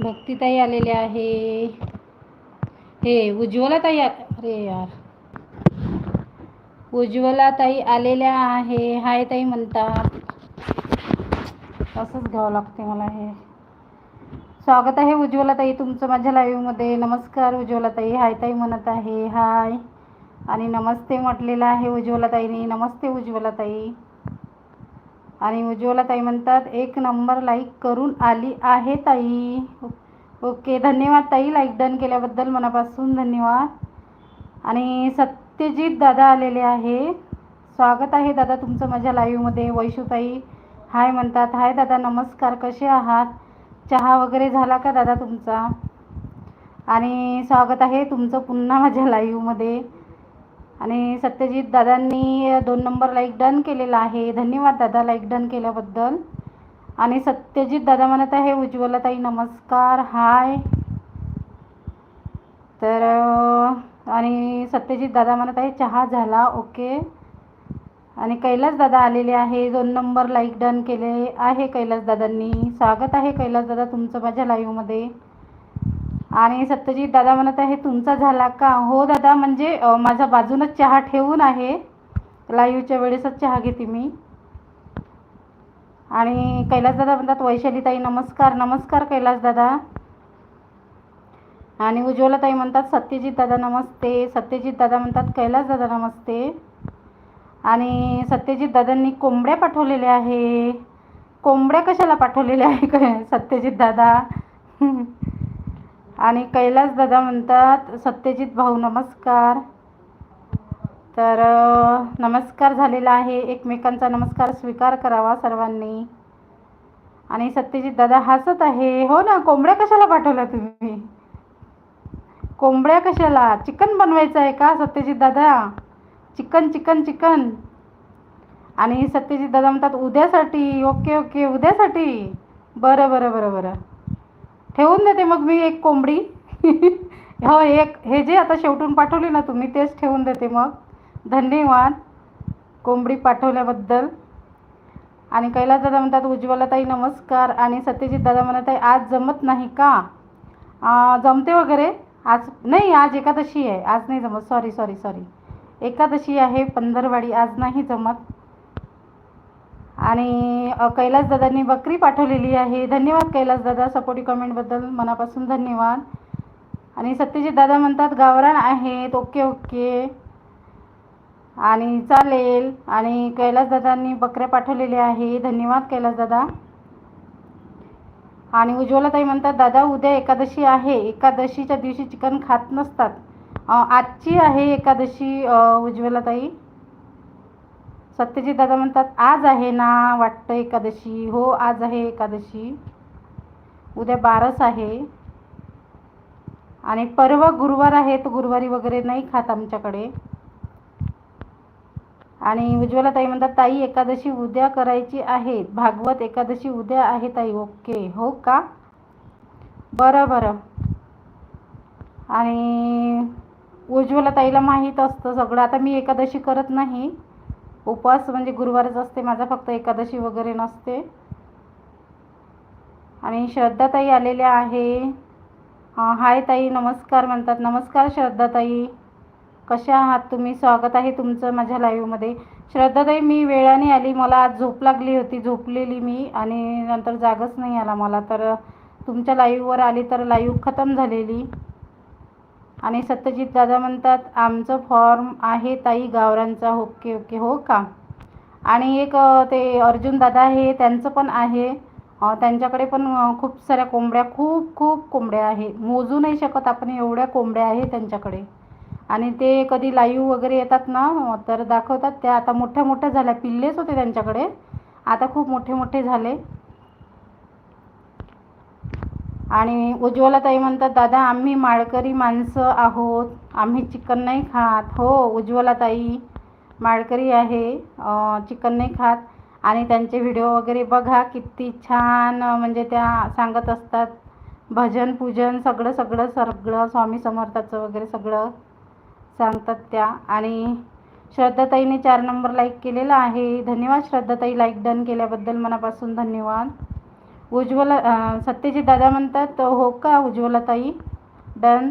भक्तीताई आलेले आहे. हे उज्ज्वला ताई अरे यार. उज्ज्वलाताई आलेल्या आहे. हाय ताई म्हणतात असंच घ्यावं लागते मला हे. स्वागत आहे उज्ज्वला ताई तुमचं माझ्या लाईव्हमध्ये नमस्कार उज्ज्वलाताई. हाय ताई म्हणत आहे. हाय. आणि नमस्ते म्हटलेलं आहे उज्ज्वलाताईने. नमस्ते उज्ज्वलाताई. आणि उज्ज्वलाताई म्हणतात एक नंबर लाईक करून आली आहे ताई. ओके धन्यवाद ताई. लाईक डन केल्याबद्दल मनापासून धन्यवाद. आणि सत्यजित दादा आलेले आहे. स्वागत आहे दादा तुमचं माझ्या लाईव्हमध्ये वैशुताई हाय म्हणतात. हाय दादा नमस्कार. कसे आहात? चहा वगैरे झाला का दादा तुमचा? आणि स्वागत आहे तुमचं पुन्हा माझ्या लाईव्हमध्ये आणि सत्यजित दादांनी दोन नंबर लाईक डन केलेला आहे. धन्यवाद दादा लाईक डन केल्याबद्दल. आणि सत्यजित दादा म्हणत आहे उज्ज्वलताई नमस्कार हाय तर आणि सत्यजित दादा म्हणत आहे चहा झाला ओके आणि कैलास दादा आलेले आहे दोन नंबर लाईक डन केले आहे कैलास दादांनी. स्वागत आहे कैलास दादा तुमचं माझ्या लाईव्हमध्ये आणि सत्यजित दादा म्हणत आहे तुमचा झाला का? हो दादा म्हणजे माझा माझ्या बाजूनच चहा ठेवून आहे. लाईव्हच्या वेळेसच चहा घेते मी. आणि कैलास दादा म्हणतात वैशालीताई नमस्कार नमस्कार कैलास दादा. आणि उज्ज्वलाताई म्हणतात सत्यजित दादा नमस्ते. सत्यजित दादा म्हणतात कैलास दादा नमस्ते. आणि सत्यजित दादांनी कोंबड्या पाठवलेल्या आहे. कोंबड्या कशाला पाठवलेल्या आहे काय सत्यजित दादा? आणि कैलास दादा म्हणतात सत्यजित भाऊ नमस्कार. तर नमस्कार झालेला आहे. एकमेकांचा नमस्कार स्वीकार करावा सर्वांनी. आणि सत्यजित दादा हसत आहे. हो ना कोंबड्या कशाला पाठवल्या तुम्ही? कोंबड्या कशाला? चिकन बनवायचं आहे का सत्यजित दादा? Chicken chicken chicken. आणि सत्यजित दादा म्हणतात उद्यासाठी. ओके ओके उद्यासाठी. बरं बरं बरं बरं. ठेवून देते मग मी एक कोंबडी. हो एक हे जे आता शेवटून पाठवली ना तुम्ही तेच ठेवून देते मग. धन्यवाद. कोंबडी पाठवल्याबद्दल. आणि कैलास दादा म्हणतात उज्ज्वलाताई नमस्कार. आणि सत्यजित दादा म्हणत आहे आज जमत नाही का? जमते वगैरे. आज नाही आज एकादशी आहे. आज नाही जमत. सॉरी सॉरी सॉरी एकादशी आहे पंधरवाडी. आज नाही जमत. आणि कैलास दादांनी बकरी पाठवलेली आहे. धन्यवाद कैलास दादा. सपोर्टिव्ह कमेंटबद्दल मनापासून धन्यवाद. आणि सत्यजित दादा म्हणतात गावरान आहेत ओके ओके. आणि चालेल. आणि कैलास दादांनी बकऱ्या पाठवलेल्या आहे. धन्यवाद कैलास दादा. आणि उज्ज्वलाताई म्हणतात दादा उद्या एकादशी आहे. एकादशीच्या दिवशी चिकन खात नसतात. आजची आहे एकादशी उज्ज्वलाताई. सत्यजित दादा म्हणतात आज आहे ना वाटतं एकादशी. हो आज आहे एकादशी. उद्या बारस आहे. आणि परवा गुरुवार आहे तो गुरुवारी वगैरे नाही खात आमच्याकडे. आणि उज्ज्वलाताई म्हणतात ताई एकादशी उद्या करायची आहे. भागवत एकादशी उद्या आहे ताई. ओके. हो का? बरं बरं. आणि उज्ज्वला ताईला माहीत असतं सगळं. आता मी एकादशी करत नाही. उपवास म्हणजे गुरुवारच असते माझा फक्त एकादशी वगैरे नसते. आणि श्रद्धाताई आलेल्या आहे. हाय ताई नमस्कार म्हणतात. नमस्कार श्रद्धाताई. कशा आहात तुम्ही? स्वागत आहे तुमचं माझ्या लाईव्हमध्ये श्रद्धाताई मी वेळाने आली. मला आज झोप लागली होती. झोपलेली मी आणि नंतर जागच नाही आला मला. तर तुमच्या लाईव्हवर आली तर लाईव्ह खतम झालेली. आणि सत्यजित दादा म्हणतात आमचं फॉर्म आहे ताई गावरांचा ओके ओके. हो का? आणि एक ते अर्जुन दादा आहे त्यांचं पण आहे. त्यांच्याकडे पण खूप साऱ्या कोंबड्या खूप खूप कोंबड्या आहे. मोजू नाही शकत आपण एवढ्या कोंबड्या आहे त्यांच्याकडे. आणि ते कधी लाईव्ह वगैरे येतात ना तर दाखवतात. त्या आता मोठ्या मोठ्या झाल्या. पिल्लेच होते त्यांच्याकडे. आता खूप मोठे मोठे झाले. आणि उज्ज्वलाताई म्हणतात दादा आम्ही माळकरी माणसं आहोत. आम्ही चिकन नाही खात. हो उज्ज्वलाताई माळकरी आहे. चिकन नाही खात. आणि त्यांचे व्हिडिओ वगैरे बघा किती छान म्हणजे त्या सांगत असतात भजन पूजन सगळं सगळं सगळं स्वामी समर्थाचं वगैरे सगळं सांगतात त्या. आणि श्रद्धाताईने चार नंबर लाईक केलेला आहे. धन्यवाद श्रद्धाताई. लाईक डन केल्याबद्दल मनापासून धन्यवाद. उज्ज्वला सत्यजित दादा म्हणतात हो का उज्ज्वलाताई? डन.